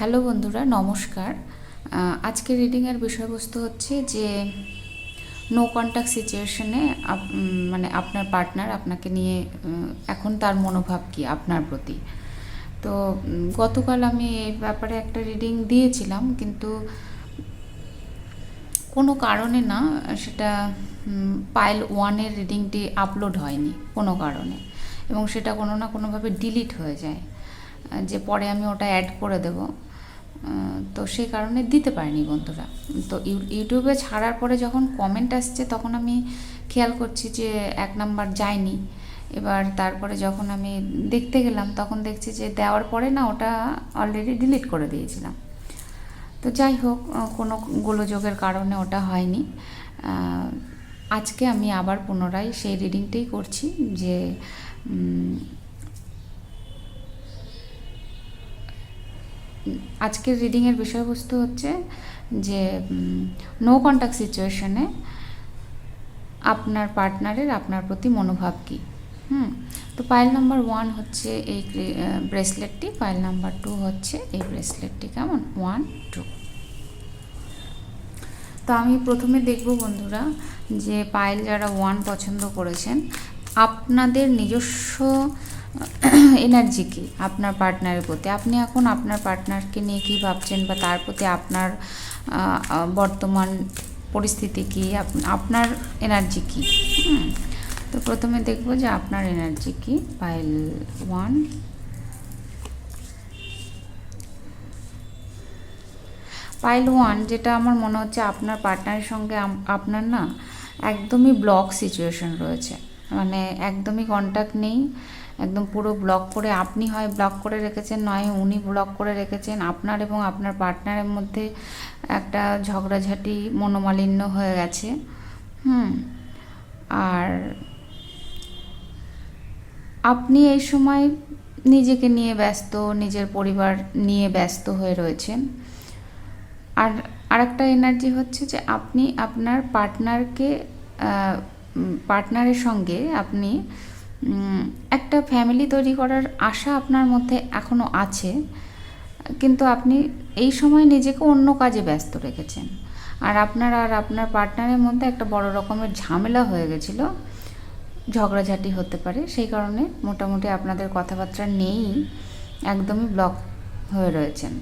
Hello বন্ধুরা, নমস্কার। আজকে রিডিংয়ের বিষয়বস্তু হচ্ছে যে নো কন্ট্যাক্ট সিচুয়েশনে মানে আপনার পার্টনার আপনাকে নিয়ে এখন তার মনোভাব কি আপনার প্রতি? তো গতকাল আমি এই ব্যাপারে একটা রিডিং দিয়েছিলাম, কিন্তু কোনো কারণে না, সেটা পাইল ওয়ানের রিডিংটি আপলোড হয়নি, কোনো কারণে। এবং সেটা কোনো না কোনোভাবে ডিলিট হয়ে যায়। যে পরে আমি ওটা অ্যাড করে দেব। তো সেই কারণে দিতে পারিনি বন্ধুরা। তো ইউ- ইউটিউবে ছাড়ার পরে যখন কমেন্ট আসছে, তখন আমি খেয়াল করছি যে এক নাম্বার যায়নি। এবার তারপরে যখন আমি দেখতে গেলাম, তখন দেখছি যে দেওয়ার পরে না ওটা অলরেডি ডিলিট করে দিয়েছিলাম। তো যাই হোক কোনো গোলযোগের কারণে ওটা হয়নি। আজকে আমি আবার পুনরায় সেই রিডিংটাই করছি যে আজকের রিডিংয়ের বিষয়বস্তু হচ্ছে যে নো কন্ট্যাক্ট সিচুয়েশনে আপনার পার্টনারের আপনার প্রতি মনোভাব কী? হুম? তো পাইল নাম্বার ওয়ান হচ্ছে এই ব্রেসলেটটি পাইল নাম্বার টু হচ্ছে এই ব্রেসলেটটি কেমন? ওয়ান টু তো আমি প্রথমে দেখব বন্ধুরা যে পায়েল যারা ওয়ান পছন্দ করেছেন, আপনাদের নিজস্ব এনার্জি কি? আপনার পার্টনারের প্রতি। আপনি এখন আপনার পার্টনারকে নিয়ে কী ভাবছেন বা তার প্রতি আপনার বর্তমান পরিস্থিতি কি? আপনার এনার্জি কি? তো প্রথমে দেখব যে আপনার এনার্জি কি। পাইল ওয়ান পাইল ওয়ান যেটা আমার মনে হচ্ছে আপনার পার্টনারের সঙ্গে আপনার না একদমই ব্লক সিচুয়েশন রয়েছে। মানে একদমই কন্ট্যাক্ট নেই। একদম পুরো ব্লক করে আপনি হয় ব্লক করে রেখেছেন, নয়, উনি ব্লক করে রেখেছেন। আপনার এবং আপনার পার্টনারের মধ্যে একটা ঝগড়াঝাটি মনোমালিন্য হয়ে গেছে। হুম। আর আপনি এই সময় নিজেকে নিয়ে ব্যস্ত, নিজের পরিবার নিয়ে ব্যস্ত হয়ে রয়েছেন। আর আরেকটা এনার্জি হচ্ছে যে আপনি আপনার পার্টনারকে পার্টনারের সঙ্গে আপনি একটা ফ্যামিলি তৈরি করার আশা আপনার মধ্যে এখনও আছে, কিন্তু আপনি এই সময় নিজেকে অন্য কাজে ব্যস্ত রেখেছেন। আর আপনার আর আপনার পার্টনারের মধ্যে একটা বড় রকমের ঝামেলা হয়ে গেছিল, ঝগড়াঝাটি হতে পারে, সেই কারণে মোটামুটি আপনাদের কথাবার্তা নেই, একদমই ব্লক হয়ে রয়েছেন।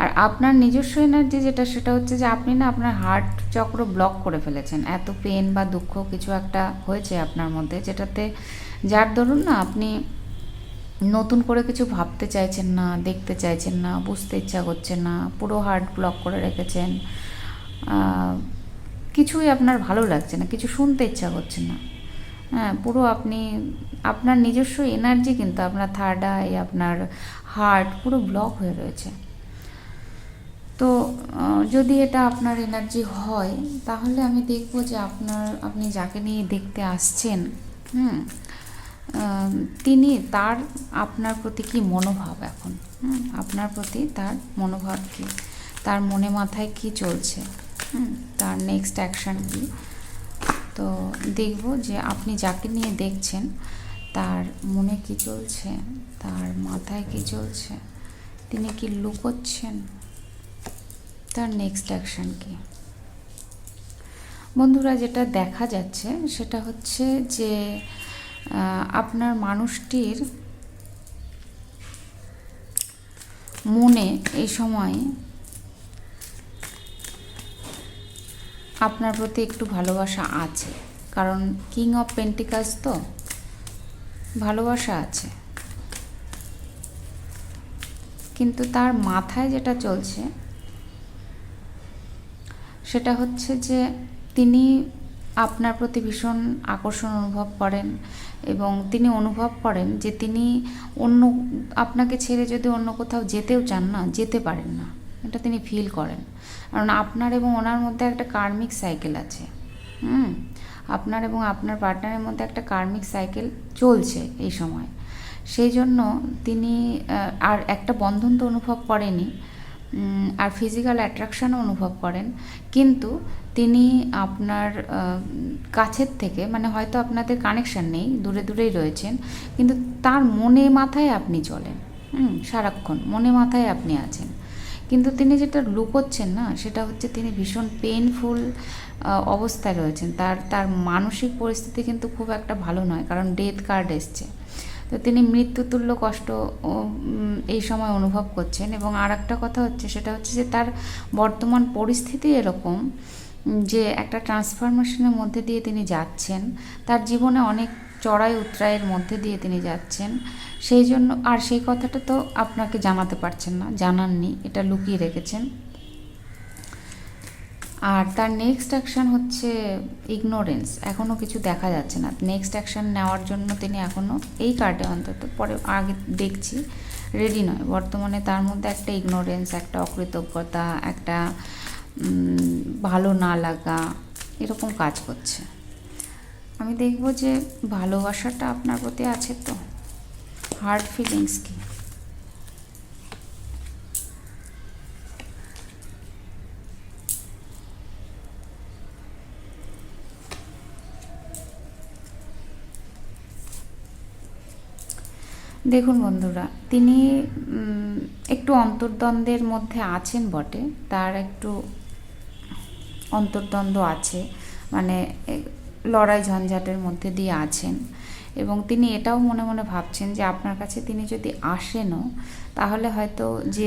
আর আপনার নিজস্ব এনার্জি যেটা, সেটা হচ্ছে যে আপনি না আপনার হার্ট চক্র ব্লক করে ফেলেছেন। এত পেন বা দুঃখ কিছু একটা হয়েছে আপনার মধ্যে, যেটাতে যার দরুন না আপনি নতুন করে কিছু ভাবতে চাইছেন না, দেখতে চাইছেন না, বুঝতে ইচ্ছা করছে না, পুরো হার্ট ব্লক করে রেখেছেন কিছুই আপনার ভালো লাগছে না, কিছু শুনতে ইচ্ছা করছে না। হ্যাঁ পুরো আপনি, আপনার নিজস্ব এনার্জি কিন্তু আপনার থার্ড আই আপনার হার্ট পুরো ব্লক হয়ে রয়েছে। তো যদি এটা আপনার এনার্জি হয়, তাহলে আমি দেখব যে আপনার, আপনি যাকে নিয়ে দেখতে আসছেন, হুম তিনি তার আপনার প্রতি কি মনোভাব এখন? আপনার প্রতি তার মনোভাব কি? তার মনে মাথায় কি চলছে? তার নেক্সট অ্যাকশন কি? তো দেখব যে আপনি যাকে নিয়ে দেখছেন, তার মনে কি চলছে? তার মাথায় কি চলছে? তিনি কি লুকোচ্ছেন? তার নেক্সট অ্যাকশন কি? বন্ধুরা, যেটা দেখা যাচ্ছে, সেটা হচ্ছে যে আপনার মানুষটির মনে এই সময় আপনার প্রতি একটু ভালোবাসা আছে। কারণ কিং অফ পেন্টিকাস তো ভালোবাসা আছে। কিন্তু তার মাথায় যেটা চলছে, সেটা হচ্ছে যে তিনি আপনার প্রতি ভীষণ আকর্ষণ অনুভব করেন এবং তিনি অনুভব করেন যে তিনি অন্য, আপনাকে ছেড়ে যদি অন্য কোথাও যেতেও চান না, যেতে পারেন না। এটা তিনি ফিল করেন। কারণ আপনার এবং ওনার মধ্যে একটা কার্মিক সাইকেল আছে। হুম? আপনার এবং আপনার পার্টনারের মধ্যে একটা কার্মিক সাইকেল চলছে এই সময়। সেই জন্য তিনি আর একটা বন্ধন তো অনুভব করেনি আর ফিজিক্যাল অ্যাট্রাকশনও অনুভব করেন। কিন্তু তিনি আপনার কাছের থেকে মানে হয়তো আপনাদের কানেকশন নেই, দূরে দূরেই রয়েছেন, কিন্তু তার মনে মাথায় আপনি চলেন। হুম, সারাক্ষণ মনে মাথায় আপনি আছেন। কিন্তু তিনি যেটা লুকোচ্ছেন না, সেটা হচ্ছে তিনি ভীষণ পেনফুল অবস্থায় রয়েছেন। তার তার মানসিক পরিস্থিতি কিন্তু খুব একটা ভালো নয়, কারণ ডেথ কার্ড এসছে। তো তিনি মৃত্যুতুল্য কষ্ট এই সময় অনুভব করছেন এবং আর একটা কথা হচ্ছে, সেটা হচ্ছে যে তার বর্তমান পরিস্থিতি এরকম যে একটা ট্রান্সফরমেশনের মধ্যে দিয়ে তিনি যাচ্ছেন, তার জীবনে অনেক চড়াই উতরাইয়ের মধ্যে দিয়ে তিনি যাচ্ছেন, সেই জন্য, আর সেই কথাটা তো আপনাকে জানাতে পারছেন না, জানাননি, এটা লুকিয়ে রেখেছেন। আর তার নেক্সট অ্যাকশন হচ্ছে ইগনোরেন্স এখনও কিছু দেখা যাচ্ছে না। নেক্সট অ্যাকশন নেওয়ার জন্য তিনি এখনও এই কার্ডে অন্তত, পরে আগে দেখছি রেডি নয়। বর্তমানে তার মধ্যে একটা ইগনোরেন্স একটা অকৃতজ্ঞতা, একটা ভালো না লাগা, এরকম কাজ করছে। আমি দেখব যে ভালোবাসাটা আপনার প্রতি আছে তো? হার্ড ফিলিংস কি? দেখুন বন্ধুরা, তিনি একটু অন্তর্দ্বন্দ্বের মধ্যে আছেন বটে, তার একটু অন্তর্দ্বন্দ্ব আছে মানে লড়াই ঝঞ্ঝাটের মধ্যে দিয়ে আছেন। এবং তিনি এটাও মনে মনে ভাবছেন যে আপনার কাছে তিনি যদি আসেনও, তাহলে হয়তো যে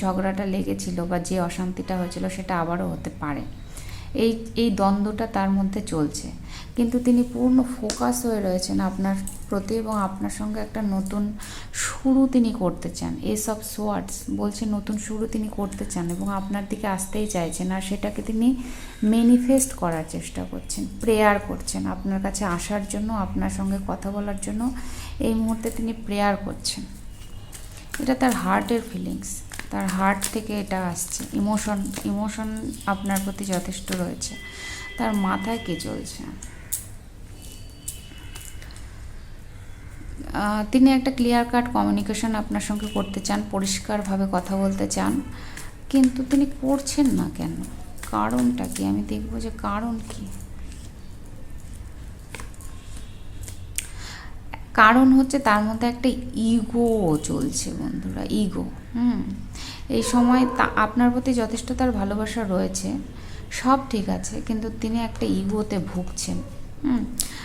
ঝগড়াটা লেগেছিল বা যে অশান্তিটা হয়েছিল সেটা আবারও হতে পারে। এই এই দ্বন্দ্বটা তার মধ্যে চলছে। কিন্তু তিনি পূর্ণ ফোকাস হয়ে রয়েছেন আপনার প্রতি এবং আপনার সঙ্গে একটা নতুন শুরু তিনি করতে চান। এসব সোয়ার্ডস বলছে নতুন শুরু তিনি করতে চান এবং আপনার দিকে আসতেই চাইছেন আর সেটাকে তিনি ম্যানিফেস্ট করার চেষ্টা করছেন প্রেয়ার করছেন। আপনার কাছে আসার জন্য, আপনার সঙ্গে কথা বলার জন্য এই মুহূর্তে তিনি প্রেয়ার করছেন। এটা তার হার্টের ফিলিংস তার হার্ট থেকে এটা আসছে। ইমোশন ইমোশন আপনার প্রতি যথেষ্ট রয়েছে। তার মাথায় কে চলছে? তিনি একটা ক্লিয়ার কাট কমিউনিকেশন আপনার সঙ্গে করতে চান, পরিষ্কারভাবে কথা বলতে চান, কিন্তু তিনি করছেন না কেন? কারণটা কি? আমি দেখব যে কারণ কি। কারণ হচ্ছে তার মধ্যে একটা ইগো চলছে বন্ধুরা ইগো হুম। এই সময় তা, আপনার প্রতি যথেষ্ট তার ভালোবাসা রয়েছে। সব ঠিক আছে, কিন্তু তিনি একটা ইগোতে ভুগছেন। হুম।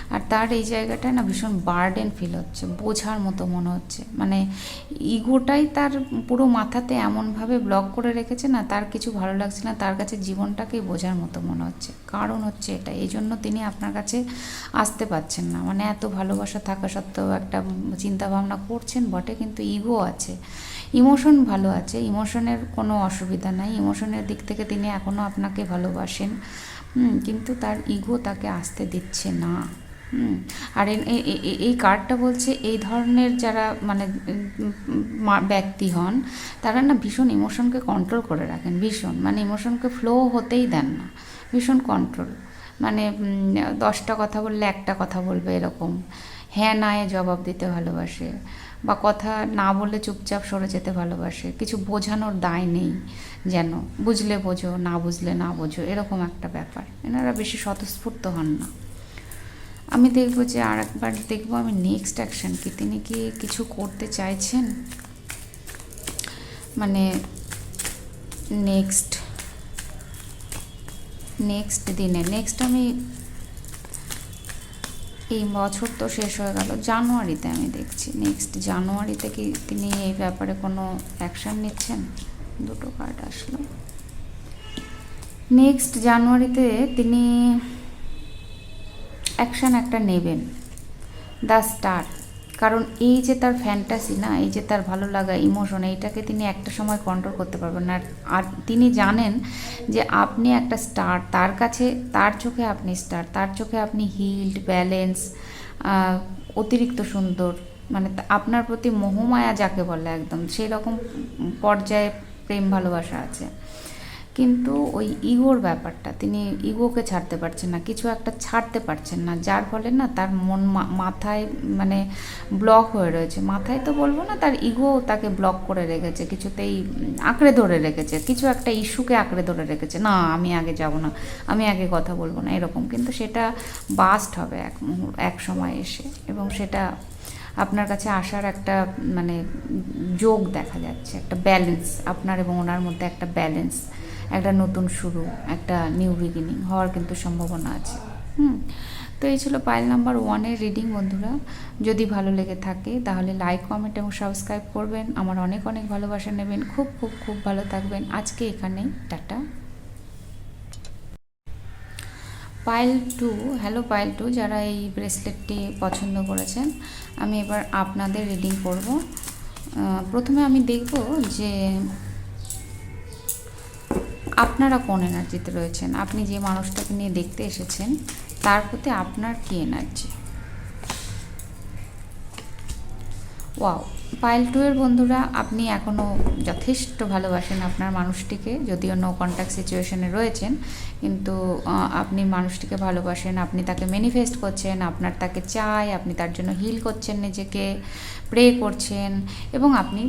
আর তার এই জায়গাটায় না ভীষণ বার্ডেন ফিল হচ্ছে, বোঝার মতো মনে হচ্ছে। মানে ইগোটাই তার পুরো মাথাতে এমনভাবে ব্লক করে রেখেছে না, তার কিছু ভালো লাগছে না, তার কাছে জীবনটাকেই বোঝার মতো মনে হচ্ছে। কারণ হচ্ছে এটা, এই জন্য তিনি আপনার কাছে আসতে পারছেন না। মানে এত ভালোবাসা থাকা সত্ত্বেও একটা চিন্তা ভাবনা করছেন বটে, কিন্তু ইগো আছে। ইমোশন ভালো আছে, ইমোশনের কোনো অসুবিধা নাই। ইমোশনের দিক থেকে তিনি এখনও আপনাকে ভালোবাসেন। হুম, কিন্তু তার ইগো তাকে আসতে দিচ্ছে না। আর এই কার্ডটা বলছে এই ধরনের যারা মানে ব্যক্তি হন তারা না ভীষণ ইমোশনকে কন্ট্রোল করে রাখেন ভীষণ। মানে ইমোশনকে ফ্লো হতেই দেন না ভীষণ কন্ট্রোল মানে দশটা কথা বললে একটা কথা বলবে এরকম। হ্যাঁ না এ জবাব দিতে ভালোবাসে। বা কথা না বললে চুপচাপ সরে যেতে ভালোবাসে। কিছু বোঝানোর দায় নেই যেন। বুঝলে বোঝো, না বুঝলে না বোঝো, এরকম একটা ব্যাপার। এনারা বেশি স্বতঃস্ফূর্ত হন না। আমি দেখব যে আর একবার দেখব আমি নেক্সট অ্যাকশন কি। তিনি কি কিছু করতে চাইছেন? মানে নেক্সট নেক্সট দিনে। নেক্সট আমি এই বছর তো শেষ হয়ে গেল। জানুয়ারিতে আমি দেখছি। নেক্সট জানুয়ারিতে কি তিনি এই ব্যাপারে কোনো অ্যাকশান নিচ্ছেন? দুটো কার্ড আসলো। নেক্সট জানুয়ারিতে তিনি অ্যাকশান একটা নেবেন। দ্য স্টার্ট কারণ এই যে তার ফ্যান্টাসি না, এই যে তার ভালো লাগা ইমোশন এইটাকে তিনি একটা সময় কন্ট্রোল করতে পারবেন না। আর- তিনি জানেন যে আপনি একটা স্টার তার কাছে, তার চোখে আপনি স্টার তার চোখে আপনি হিল্ড ব্যালেন্স অতিরিক্ত সুন্দর মানে আপনার প্রতি মোহমায়া যাকে বলে একদম, সেই রকম পর্যায়ে প্রেম ভালোবাসা আছে। কিন্তু ওই ইগোর ব্যাপারটা, তিনি ইগোকে ছাড়তে পারছেন না, কিছু একটা ছাড়তে পারছেন না, যার ফলে না তার মন মাথায় মানে ব্লক হয়ে রয়েছে। মাথায় তো বলব না, তার ইগো তাকে ব্লক করে রেখেছে, কিছুতেই আঁকড়ে ধরে রেখেছে, কিছু একটা ইস্যুকে আঁকড়ে ধরে রেখেছে, না, আমি আগে যাব না, আমি আগে কথা বলব না, এরকম। কিন্তু সেটা বাস্ট হবে এক মুহূর এক সময় এসে, এবং সেটা আপনার কাছে আসার একটা মানে যোগ দেখা যাচ্ছে, একটা ব্যালেন্স আপনার এবং ওনার মধ্যে একটা ব্যালেন্স একটা নতুন শুরু, একটা নিউ বিগিনিং হওয়ার কিন্তু সম্ভাবনা আছে। হুম, তো এই ছিল পাইল নাম্বার ওয়ানের রিডিং বন্ধুরা। যদি ভালো লেগে থাকে তাহলে লাইক কমেন্ট এবং সাবস্ক্রাইব করবেন। আমার অনেক অনেক ভালোবাসা নেবেন। খুব খুব খুব ভালো থাকবেন। আজকে এখানেই, tata. Pile two hello pile two যারা এই ব্রেসলেটটি পছন্দ করেছেন, আমি এবার আপনাদের রিডিং করব। প্রথমে আমি দেখব যে আপনারা কোন এনার্জিতে রয়েছেন? আপনি যে মানুষটাকে নিয়ে দেখতে এসেছেন, তার প্রতি আপনার কি এনার্জি? ওয়াও, পাইল টু এর বন্ধুরা, আপনি এখনও যথেষ্ট ভালোবাসেন আপনার মানুষটিকে, যদিও নো কন্ট্যাক্ট সিচুয়েশনে রয়েছেন, কিন্তু আপনি মানুষটিকে ভালোবাসেন, আপনি তাকে ম্যানিফেস্ট করছেন, আপনার তাকে চাই আপনি তার জন্য হিল করছেন নিজেকে প্রে করছেন এবং আপনি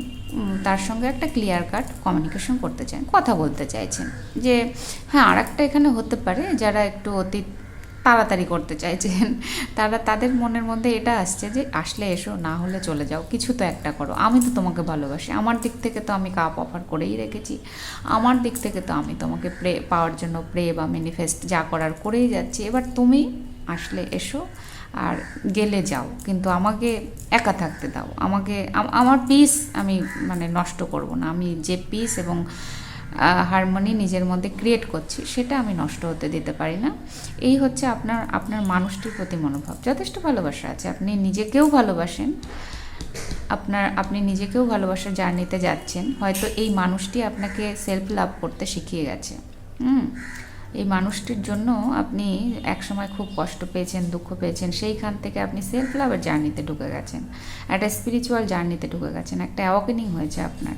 তার সঙ্গে একটা ক্লিয়ার কাট কমিউনিকেশন করতে চান, কথা বলতে চাইছেন। যে হ্যাঁ আর একটা এখানে হতে পারে, যারা একটু অতীত তাড়াতাড়ি করতে চাইছেন, তারা তাদের মনের মধ্যে এটা আসছে যে, আসলে এসো, না হলে চলে যাও, কিছু তো একটা করো। আমি তো তোমাকে ভালোবাসি, আমার দিক থেকে তো আমি কাপ অফার করেই রেখেছি। আমার দিক থেকে তো আমি তোমাকে প্রে, পাওয়ার জন্য প্রে বা ম্যানিফেস্ট যা করার করেই যাচ্ছি। এবার তুমি আসলে এসো আর গেলে যাও, কিন্তু আমাকে একা থাকতে দাও। আমাকে আমার পিস আমি মানে নষ্ট করব না। আমি যে পিস এবং হারমোনি নিজের মধ্যে ক্রিয়েট করছি, সেটা আমি নষ্ট হতে দিতে পারি না। এই হচ্ছে আপনার আপনার মানুষটির প্রতি মনোভাব। যথেষ্ট ভালোবাসা আছে। আপনি নিজেকেও ভালোবাসেন। আপনার, আপনি নিজেকেও ভালোবাসার জার্নিতে যাচ্ছেন। হয়তো এই মানুষটি আপনাকে সেলফ লাভ করতে শিখিয়ে গেছে। হুম? এই মানুষটির জন্য আপনি একসময় খুব কষ্ট পেয়েছেন, দুঃখ পেয়েছেন, সেইখান থেকে আপনি সেলফ লাভের জার্নিতে ঢুকে গেছেন। একটা স্পিরিচুয়াল জার্নিতে ঢুকে গেছেন, একটা অ্যাওয়াকেনিং হয়েছে আপনার।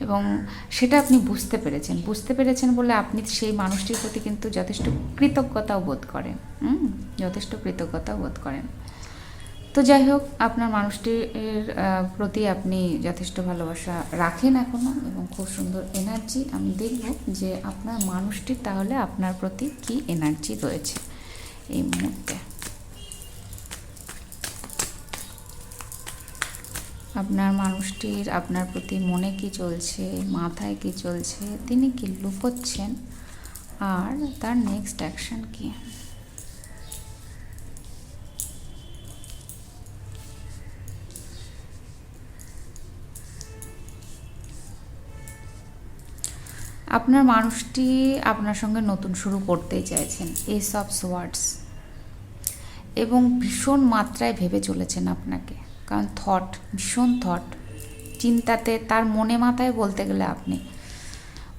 এবং সেটা আপনি বুঝতে পেরেছেন। বুঝতে পেরেছেন বলে আপনি সেই মানুষটির প্রতি কিন্তু যথেষ্ট কৃতজ্ঞতাও বোধ করেন। যথেষ্ট কৃতজ্ঞতাও বোধ করেন। তো যাই হোক, আপনার মানুষটির প্রতি আপনি যথেষ্ট ভালোবাসা রাখেন এখনও এবং খুব সুন্দর এনার্জি আমি দেখব যে আপনার মানুষটির তাহলে আপনার প্রতি কি এনার্জি রয়েছে এই মুহূর্তে। আপনার মানুষটির, আপনার প্রতি মনে কি চলছে, মাথায় কি চলছে, তিনি কি লুকোচ্ছেন, আর তার নেক্সট অ্যাকশন কি? আপনার মানুষটি আপনার সঙ্গে নতুন শুরু করতেই চাইছেন। এস অফ সোয়ার্ডস এবং ভীষণ মাত্রায় ভেবে চলেছেন আপনাকে। কারণ থট ভীষণ থট চিন্তাতে, তার মনে মাথায় বলতে গেলে আপনি।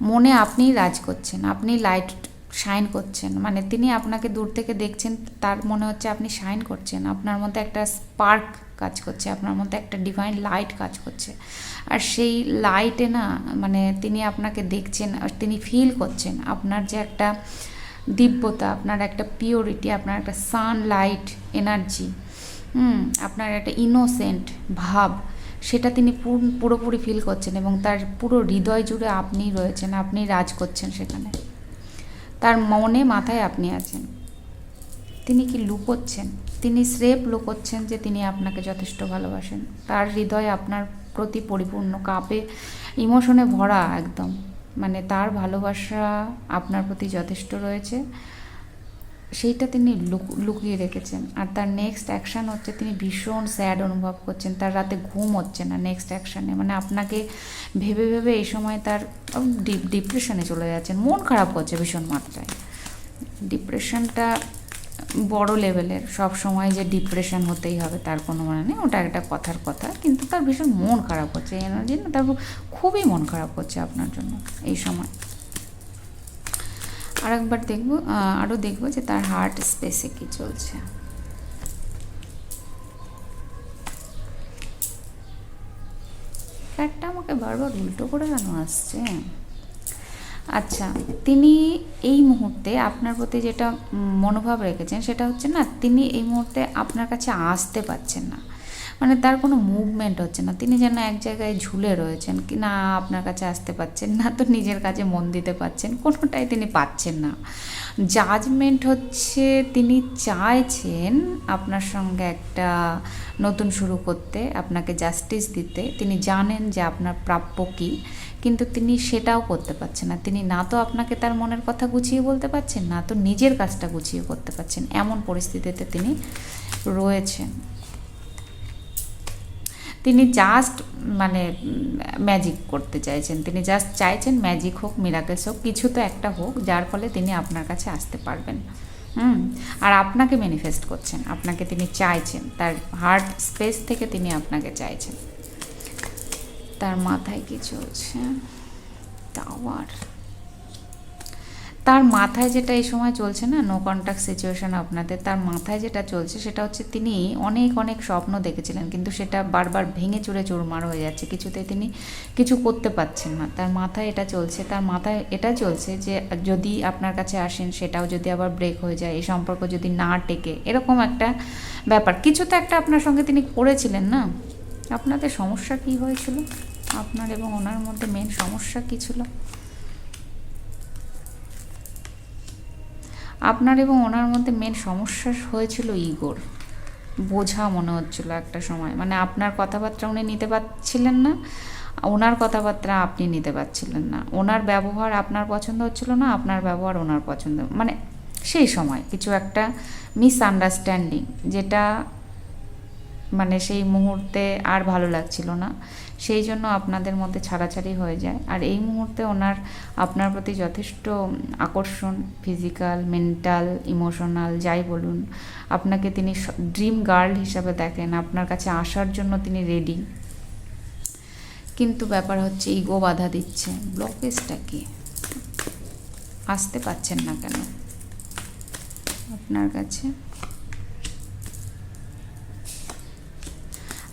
মনে আপনিই রাজ করছেন। আপনি লাইট শাইন করছেন। মানে তিনি আপনাকে দূর থেকে দেখছেন, তার মনে হচ্ছে আপনি শাইন করছেন। আপনার মধ্যে একটা স্পার্ক কাজ করছে, আপনার মধ্যে একটা ডিভাইন লাইট কাজ করছে। আর সেই লাইটে না মানে তিনি আপনাকে দেখছেন, আর তিনি ফিল করছেন। আপনার যে একটা দিব্যতা, আপনার একটা পিওরিটি আপনার একটা সানলাইট এনার্জি হুম, আপনার একটা ইনোসেন্ট ভাব, সেটা তিনি পুর- পুরোপুরি ফিল করছেন এবং তার পুরো হৃদয় জুড়ে আপনি রয়েছেন আপনি রাজ করছেন সেখানে। তার মনে মাথায় আপনি আছেন। তিনি কি লুকোচ্ছেন? তিনি স্রেফ লুকোচ্ছেন যে তিনি আপনাকে যথেষ্ট ভালোবাসেন। তার হৃদয় আপনার প্রতি পরিপূর্ণ, কাপে, ইমোশনে ভরা একদম। মানে তার ভালোবাসা আপনার প্রতি যথেষ্ট রয়েছে। সেইটা তিনি লুক- লুকিয়ে রেখেছেন। আর তার নেক্সট অ্যাকশান হচ্ছে তিনি ভীষণ স্যাড অনুভব করছেন। তার রাতে ঘুম হচ্ছে না নেক্সট অ্যাকশানে মানে আপনাকে ভেবে ভেবে এই সময় তার ডিপ্রেশনে চলে যাচ্ছেন। মন খারাপ করছে ভীষণ মাত্রায়। ডিপ্রেশনটা বড় লেভেলের সব সময় যে ডিপ্রেশন হতেই হবে তার কোনো মানে নেই। ওটা একটা কথার কথা। কিন্তু তার ভীষণ মন খারাপ হচ্ছে। এনার্জি না তার খুবই মন খারাপ হচ্ছে আপনার জন্য এই সময়। আর একবার দেখব আরও দেখব যে তার হার্ট স্পেসে কি চলছে। ফ্যাটটা আমাকে বারবার উল্টো করে কেন আসছে? আচ্ছা তিনি এই মুহূর্তে আপনার প্রতি যেটা মনোভাব রেখেছেন, সেটা হচ্ছে না, তিনি এই মুহূর্তে আপনার কাছে আসতে পারছেন না। মানে তার কোনো মুভমেন্ট হচ্ছে না। তিনি যেন এক জায়গায় ঝুলে রয়েছেন কি না আপনার কাছে আসতে পারছেন না, তো নিজের কাছে মন দিতে পারছেন কোনোটাই তিনি পাচ্ছেন না। জাজমেন্ট হচ্ছে তিনি চাইছেন আপনার সঙ্গে একটা নতুন শুরু করতে, আপনাকে জাস্টিস দিতে। তিনি জানেন যে আপনার প্রাপ্য কী, কিন্তু তিনি সেটাও করতে পারছেন না। তিনি না তো আপনাকে তার মনের কথা গুছিয়ে বলতে পারছেন, না তো নিজের কাজটা গুছিয়ে করতে পারছেন। এমন পরিস্থিতিতে তিনি রয়েছেন। তিনি জাস্ট মানে ম্যাজিক করতে চাইছেন। তিনি জাস্ট চাইছেন ম্যাজিক হোক মিরাকেলস হোক, কিছু তো একটা হোক, যার ফলে তিনি আপনার কাছে আসতে পারবেন। হুম? আর আপনাকে ম্যানিফেস্ট করছেন, আপনাকে তিনি চাইছেন, তার হার্ট স্পেস থেকে তিনি আপনাকে চাইছেন। তার মাথায় কি চলছে টাওয়ার তার মাথায় যেটা এই সময় চলছে না নো কন্ট্যাক্ট সিচুয়েশন আপনাদের, তার মাথায় যেটা চলছে সেটা হচ্ছে তিনি অনেক অনেক স্বপ্ন দেখেছিলেন, কিন্তু সেটা বারবার ভেঙে চুরে চুরমার হয়ে যাচ্ছে কিছুতে তিনি কিছু করতে পারছেন না। তার মাথায় এটা চলছে, তার মাথায় এটা চলছে যে যদি আপনার কাছে আসেন, সেটাও যদি আবার ব্রেক হয়ে যায়, এই সম্পর্ক যদি না টেকে, এরকম একটা ব্যাপার। কিছু তো একটা আপনার সঙ্গে তিনি করেছিলেন না? আপনাদের সমস্যা কি হয়েছিল? আপনার এবং ওনার মধ্যে মেন সমস্যা কী ছিল? আপনার এবং ওনার মধ্যে মেন সমস্যা হয়েছিল ইগোর। বোঝা মনে হচ্ছিল একটা সময়। মানে আপনার কথাবার্তা উনি নিতে পারছিলেন না, ওনার কথাবার্তা আপনি নিতে পারছিলেন না। ওনার ব্যবহার আপনার পছন্দ হচ্ছিল না, আপনার ব্যবহার ওনার পছন্দ। মানে সেই সময় কিছু একটা মিসআন্ডারস্ট্যান্ডিং যেটা মানে সেই মুহূর্তে আর ভালো লাগছিল না। সেই জন্য আপনাদের মধ্যে ছাড়াছাড়ি হয়ে যায়। আর এই মুহূর্তে ওনার, আপনার প্রতি যথেষ্ট আকর্ষণ ফিজিক্যাল মেন্টাল ইমোশনাল যাই বলুন, আপনাকে তিনি ড্রিম গার্ল হিসাবে দেখেন। আপনার কাছে আসার জন্য তিনি রেডি কিন্তু ব্যাপার হচ্ছে ইগো বাধা দিচ্ছে। ব্লকেজটা কি? আসতে পাচ্ছেন না কেন? আপনার কাছে?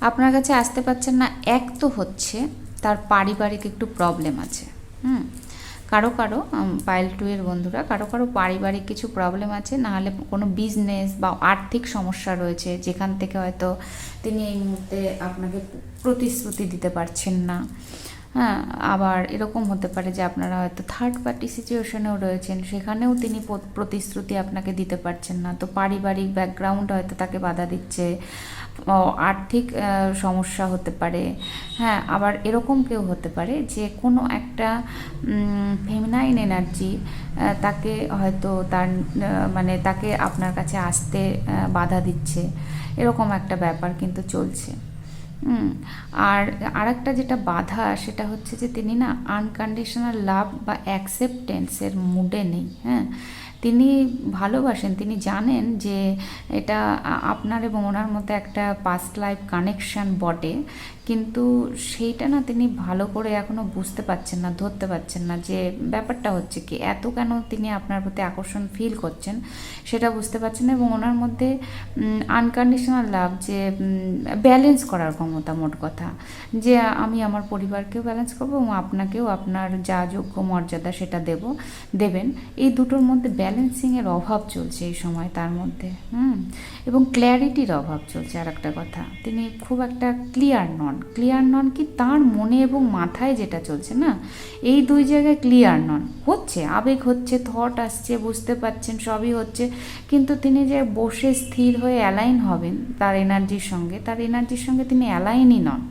আপনার কাছে আসতে পারছেন না, এক তো হচ্ছে তার পারিবারিক একটু প্রবলেম আছে, হুম? কারও কারও পাইল টু এর বন্ধুরা, কারও কারও পারিবারিক কিছু প্রবলেম আছে নাহলে কোনো বিজনেস বা আর্থিক সমস্যা রয়েছে, যেখান থেকে হয়তো তিনি এই মুহূর্তে আপনাকে প্রতিশ্রুতি দিতে পারছেন না। হ্যাঁ আবার এরকম হতে পারে যে আপনারা হয়তো থার্ড পার্টি সিচুয়েশনেও রয়েছেন, সেখানেও তিনি প্রতিশ্রুতি আপনাকে দিতে পারছেন না। তো পারিবারিক ব্যাকগ্রাউন্ড হয়তো তাকে বাধা দিচ্ছে আর্থিক সমস্যা হতে পারে। হ্যাঁ আবার এরকম কেউ হতে পারে যে কোনো একটা ফেমিনাইন এনার্জি তাকে হয়তো তার মানে তাকে আপনার কাছে আসতে বাধা দিচ্ছে। এরকম একটা ব্যাপার কিন্তু চলছে। আর আরেকটা যেটা বাধা সেটা হচ্ছে যে তিনি না আনকন্ডিশনাল লাভ বা অ্যাকসেপ্টেন্সের মুডে নেই হ্যাঁ। তিনি ভালোবাসেন, তিনি জানেন যে এটা আপনার এবং ওনার মধ্যে একটা পাস্ট লাইফ কানেকশান বটে। কিন্তু সেইটা না তিনি ভালো করে এখনও বুঝতে পারছেন না, ধরতে পারছেন না যে ব্যাপারটা হচ্ছে কি, এত কেন তিনি আপনার প্রতি আকর্ষণ ফিল করছেন সেটা বুঝতে পারছেন এবং ওনার মধ্যে আনকন্ডিশনাল লাভ যে ব্যালেন্স করার ক্ষমতা মোট কথা। যে আমি আমার পরিবারকেও ব্যালেন্স করব এবং আপনাকেও আপনার যা যোগ্য মর্যাদা সেটা দেব, দেবেন। এই দুটোর মধ্যে ব্যালেন্সিংয়ের অভাব চলছে এই সময় তার মধ্যে, হুম? এবং ক্ল্যারিটির অভাব চলছে আর একটা কথা। তিনি খুব একটা ক্লিয়ার নন। ক্লিয়ার নন কি তার মনে এবং মাথায় যেটা চলছে, না? এই দুই জায়গায় ক্লিয়ার নন। হচ্ছে, আবেগ হচ্ছে থট আসছে, বুঝতে পারছেন, সবই হচ্ছে। কিন্তু তিনি যে বসে স্থির হয়ে অ্যালাইন হবেন তার এনার্জির সঙ্গে, তার এনার্জির সঙ্গে তিনি অ্যালাইনই নন।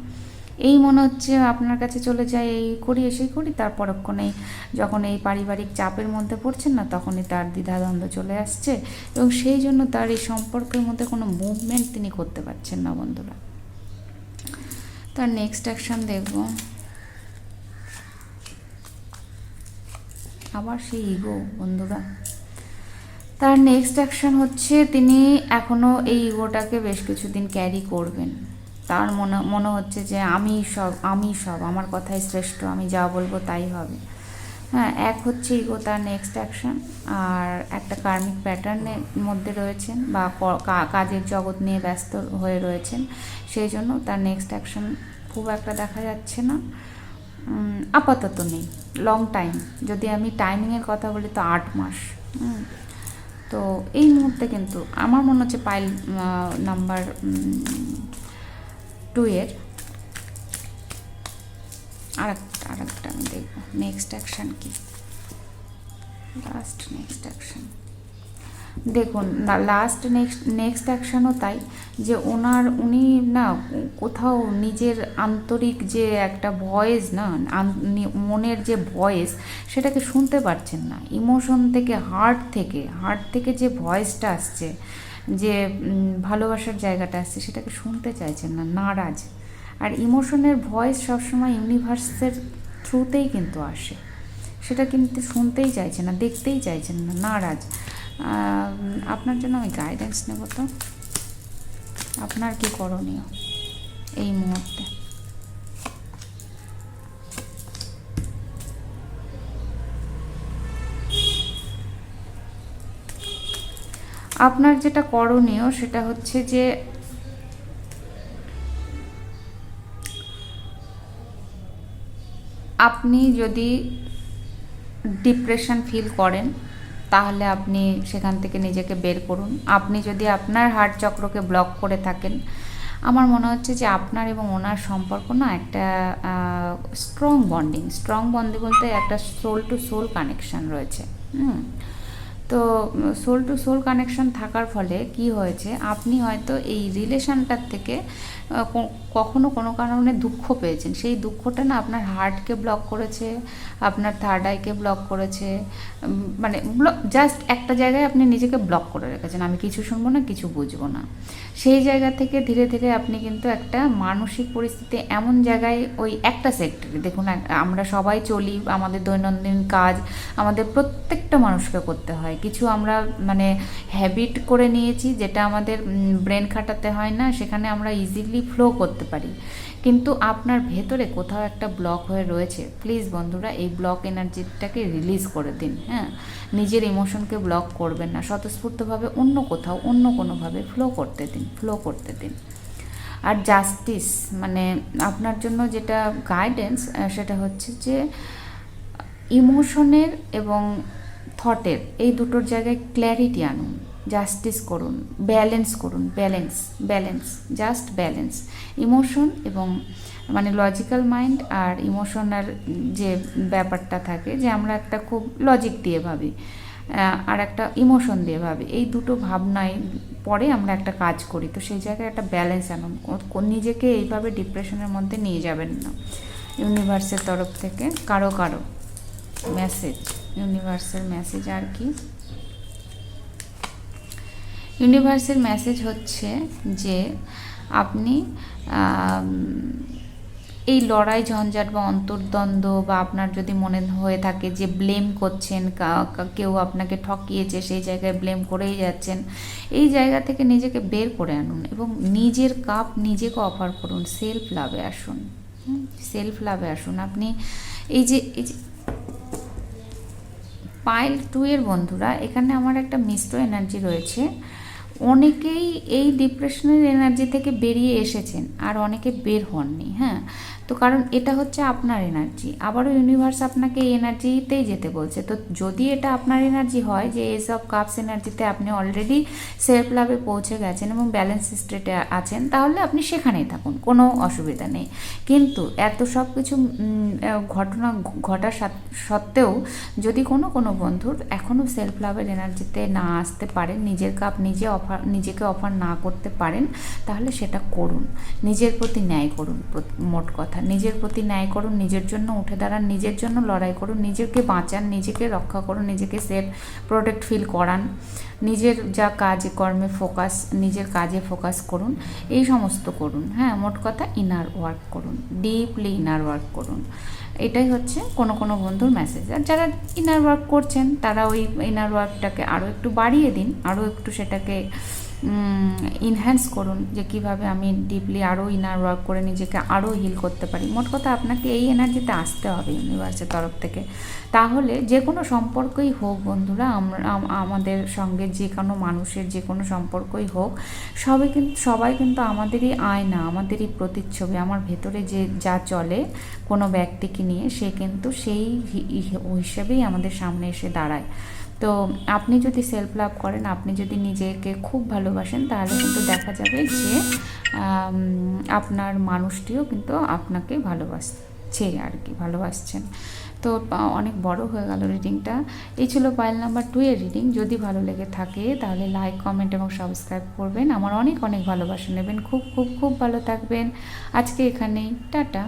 এই মনে হচ্ছে আপনার কাছে চলে যায়, এই করি এসেই করি, তার পরক্ষণেই যখন এই পারিবারিক চাপের মধ্যে পড়ছেন না, তখনই তার দ্বিধাদ্বন্দ্ব চলে আসছে এবং সেই জন্য তার এই সম্পর্কের মধ্যে কোনো মুভমেন্ট তিনি করতে পারছেন না, বন্ধুরা। তার নেক্সট অ্যাকশন দেখব। আবার সেই ইগো বন্ধুরা। তার নেক্সট অ্যাকশন হচ্ছে তিনি এখনও এই ইগোটাকে বেশ কিছুদিন ক্যারি করবেন। তার মনে মনে হচ্ছে যে আমি সব আমি সব, আমার কথাই শ্রেষ্ঠ, আমি যা বলব তাই হবে। হ্যাঁ এক হচ্ছে ইগো তার নেক্সট অ্যাকশন আর একটা কার্মিক প্যাটার্নের মধ্যে রয়েছেন বা কাজের জগৎ নিয়ে ব্যস্ত হয়ে রয়েছেন, সেই জন্য তার নেক্সট অ্যাকশন খুব একটা দেখা যাচ্ছে না। আপাতত নেই লং টাইম যদি আমি টাইমিংয়ের কথা বলি তো আট মাস। তো এই মুহূর্তে কিন্তু আমার মনে হচ্ছে পাইল নাম্বার টু এর আর একটা আর একটা আমি দেখব। নেক্সট অ্যাকশন কি? লাস্ট নেক্সট অ্যাকশন দেখুন লাস্ট নেক্সট নেক্সট অ্যাকশনও তাই যে ওনার, উনি না কোথাও নিজের আন্তরিক যে একটা ভয়েস না মনের যে ভয়েস, সেটাকে শুনতে পারছেন না। ইমোশন থেকে হার্ট থেকে হার্ট থেকে যে ভয়েসটা আসছে, যে ভালোবাসার জায়গাটা আসছে, সেটাকে শুনতে চাইছেন না, নারাজ। আর ইমোশনের ভয়েস সবসময় ইউনিভার্সের থ্রুতেই কিন্তু আসে। সেটা কিন্তু শুনতেই চাইছে না, দেখতেই চাইছেন না। নারাজ। আপনার জন্য আমি গাইডেন্স নেব তো। আপনার কি করণীয় এই মুহূর্তে? আপনার যেটা করণীয় সেটা হচ্ছে যে আপনি যদি ডিপ্রেশন ফিল করেন, তাহলে আপনি সেখান থেকে নিজেকে বের করুন। আপনি যদি আপনার হার্ট চক্রকে ব্লক করে থাকেন, আমার মনে হচ্ছে যে আপনার এবং ওনার সম্পর্ক না একটা স্ট্রং বন্ডিং স্ট্রং বন্ডিং বলতে একটা সোল টু সোল কানেকশান রয়েছে। হুম? তো সোল টু সোল কানেকশন থাকার ফলে কি হয়েছে, আপনি হয়তো এই রিলেশনটার থেকে কখনো কোনো কারণে দুঃখ পেয়েছেন। সেই দুঃখটা না আপনার হার্টকে ব্লক করেছে, আপনার থার্ড আইকে ব্লক করেছে মানে জাস্ট একটা জায়গায় আপনি নিজেকে ব্লক করে রেখেছেন। আমি কিছু শুনব না, কিছু বুঝব না। সেই জায়গা থেকে ধীরে ধীরে আপনি কিন্তু একটা মানসিক পরিস্থিতি এমন জায়গায় ওই একটা সেক্টরে দেখুন আমরা সবাই চলি, আমাদের দৈনন্দিন কাজ, আমাদের প্রত্যেকটা মানুষকে করতে হয়। কিছু আমরা মানে হ্যাবিট করে নিয়েছি যেটা আমাদের ব্রেন খাটাতে হয় না, সেখানে আমরা ইজিলি ফ্লো করতে পারি। কিন্তু আপনার ভেতরে কোথাও একটা ব্লক হয়ে রয়েছে প্লিজ বন্ধুরা, এই ব্লক এনার্জিটাকে রিলিজ করে দিন হ্যাঁ? নিজের ইমোশনকে ব্লক করবেন না, স্বতঃস্ফূর্তভাবে অন্য কোথাও, অন্য কোনোভাবে ফ্লো করতে দিন ফ্লো করতে দিন। আর জাস্টিস মানে আপনার জন্য যেটা গাইডেন্স সেটা হচ্ছে যে ইমোশনের এবং থটের, এই দুটোর জায়গায় ক্ল্যারিটি আনুন জাস্টিস করুন ব্যালেন্স করুন balance balance just balance emotion এবং মানে লজিক্যাল মাইন্ড আর ইমোশনাল যে ব্যাপারটা থাকে যে আমরা একটা খুব লজিক দিয়ে ভাবি আর একটা ইমোশন দিয়ে ভাবি, এই দুটো ভাবনায় পরে আমরা একটা কাজ করি। তো সেই জায়গায় একটা ব্যালেন্স আনুন নিজেকে এইভাবে ডিপ্রেশনের মধ্যে নিয়ে যাবেন না। ইউনিভার্সের তরফ থেকে কারও কারও মেসেজ ইউনিভার্সের মেসেজ আর কি? ইউনিভার্সের মেসেজ হচ্ছে যে আপনি এই লড়াই, ঝঞ্ঝাট বা অন্তর্দ্বন্দ্ব বা আপনার যদি মনে হয়ে থাকে যে ব্লেম করছেন কেউ আপনাকে ঠকিয়েছে, সেই জায়গায় ব্লেম করেই যাচ্ছেন, এই জায়গা থেকে নিজেকে বের করে আনুন এবং নিজের কাপ নিজেকে অফার করুন সেলফ লাভে আসুন। সেলফ লাভে আসুন। আপনি এই যে এই যে পাইল টু এর বন্ধুরা, এখানে আমার একটা মিশ্র এনার্জি রয়েছে। অনেকেই এই ডিপ্রেশনের এনার্জি থেকে বেরিয়ে এসেছেন, আর অনেকে বের হননি হ্যাঁ? তো কারণ এটা হচ্ছে আপনার এনার্জি আবারও ইউনিভার্স আপনাকে এই এনার্জিতেই যেতে বলছে। তো যদি এটা আপনার এনার্জি হয় যে এইসব কাপস এনার্জিতে আপনি অলরেডি সেলফ লাভে পৌঁছে গেছেন এবং ব্যালেন্স স্টেটে আছেন, তাহলে আপনি সেখানেই থাকুন, কোনো অসুবিধা নেই। কিন্তু এত সব কিছু ঘটনা ঘটার সত্ত্বেও যদি কোনো কোনো বন্ধুর এখনও সেলফ লাভের এনার্জিতে না আসতে পারেন, নিজের কাপ নিজে অফার নিজেকে অফার না করতে পারেন, তাহলে সেটা করুন। নিজের প্রতি ন্যায় করুন মোট কথা। নিজের প্রতি ন্যায় করুন, নিজের জন্য উঠে দাঁড়ান, নিজের জন্য লড়াই করুন, নিজেকে বাঁচান, নিজেকে রক্ষা করুন, নিজেকে সেফ প্রোটেক্ট ফিল করান। নিজের যা কাজ, কর্মে ফোকাস নিজের কাজে ফোকাস করুন। এই সমস্ত করুন। হ্যাঁ মোট কথা ইনার ওয়ার্ক করুন। ডিপলি ইনার ওয়ার্ক করুন। এটাই হচ্ছে কোনো কোনো বন্ধুর মেসেজ আর যারা ইনার ওয়ার্ক করছেন, তারা ওই ইনার ওয়ার্কটাকে আরও একটু বাড়িয়ে দিন আরও একটু সেটাকে ইনহ্যান্স করুন যে কীভাবে আমি ডিপলি আরও ইনার ওয়ার্ক করে নিজেকে আরও হিল করতে পারি। মোট কথা আপনাকে এই এনার্জিতে আসতে হবে ইউনিভার্সের তরফ থেকে। তাহলে যে কোনো সম্পর্কই হোক বন্ধুরা আমরা আমাদের সঙ্গে যে কোনো মানুষের যে কোনো সম্পর্কই হোক, সবাই কিন্তু সবাই কিন্তু আমাদেরই আয়না, আমাদেরই প্রতিচ্ছবি, আমার ভেতরে যে যা চলে কোনো ব্যক্তিকে নিয়ে, সে কিন্তু সেই হিসেবেই আমাদের সামনে এসে দাঁড়ায়। তো আপনি যদি সেলফ লাভ করেন, আপনি যদি নিজেকে খুব ভালোবাসেন, তাহলে কিন্তু দেখা যাবে যে আপনার মানুষটিও কিন্তু আপনাকে ভালোবাসছে আর কি, ভালোবাসছেন। তো অনেক বড় হয়ে গেল রিডিংটা এই ছিল পাইল নাম্বার টু এর রিডিং যদি ভালো লেগে থাকে, তাহলে লাইক কমেন্ট এবং সাবস্ক্রাইব করবেন। আমার অনেক অনেক ভালোবাসা নেবেন। খুব খুব খুব ভালো থাকবেন। আজকে এখানেই। টাটা।